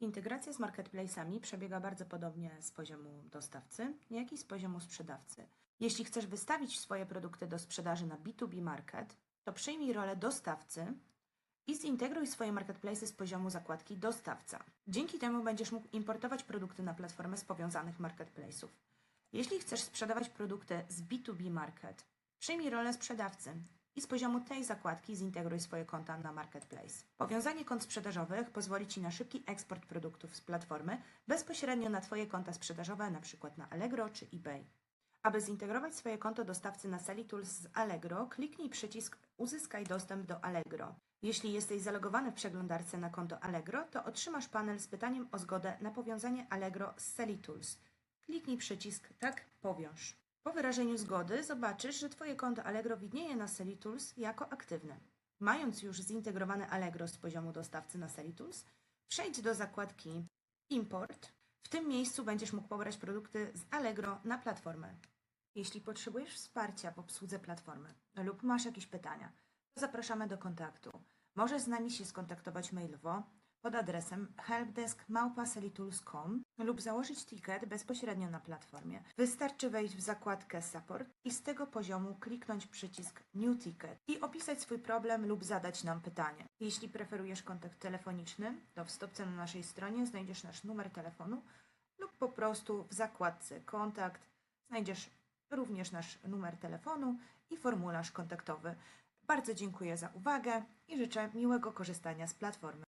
Integracja z marketplace'ami przebiega bardzo podobnie z poziomu dostawcy, jak i z poziomu sprzedawcy. Jeśli chcesz wystawić swoje produkty do sprzedaży na B2B market, to przyjmij rolę dostawcy i zintegruj swoje marketplace z poziomu zakładki dostawca. Dzięki temu będziesz mógł importować produkty na platformę z powiązanych marketplace'ów. Jeśli chcesz sprzedawać produkty z B2B market, przyjmij rolę sprzedawcy i z poziomu tej zakładki zintegruj swoje konta na marketplace. Powiązanie kont sprzedażowych pozwoli Ci na szybki eksport produktów z platformy bezpośrednio na Twoje konta sprzedażowe, np. na Allegro czy eBay. Aby zintegrować swoje konto dostawcy na Selitools z Allegro, kliknij przycisk Uzyskaj dostęp do Allegro. Jeśli jesteś zalogowany w przeglądarce na konto Allegro, to otrzymasz panel z pytaniem o zgodę na powiązanie Allegro z Selitools. Kliknij przycisk Tak, powiąż. Po wyrażeniu zgody zobaczysz, że Twoje konto Allegro widnieje na Selitools jako aktywne. Mając już zintegrowane Allegro z poziomu dostawcy na Selitools, przejdź do zakładki Import. W tym miejscu będziesz mógł pobrać produkty z Allegro na platformę. Jeśli potrzebujesz wsparcia w obsłudze platformy lub masz jakieś pytania, to zapraszamy do kontaktu. Możesz z nami się skontaktować mailowo pod adresem helpdesk.małpaselitools.com lub założyć ticket bezpośrednio na platformie. Wystarczy wejść w zakładkę Support i z tego poziomu kliknąć przycisk New Ticket i opisać swój problem lub zadać nam pytanie. Jeśli preferujesz kontakt telefoniczny, to w stopce na naszej stronie znajdziesz nasz numer telefonu lub po prostu w zakładce Kontakt znajdziesz również nasz numer telefonu i formularz kontaktowy. Bardzo dziękuję za uwagę i życzę miłego korzystania z platformy.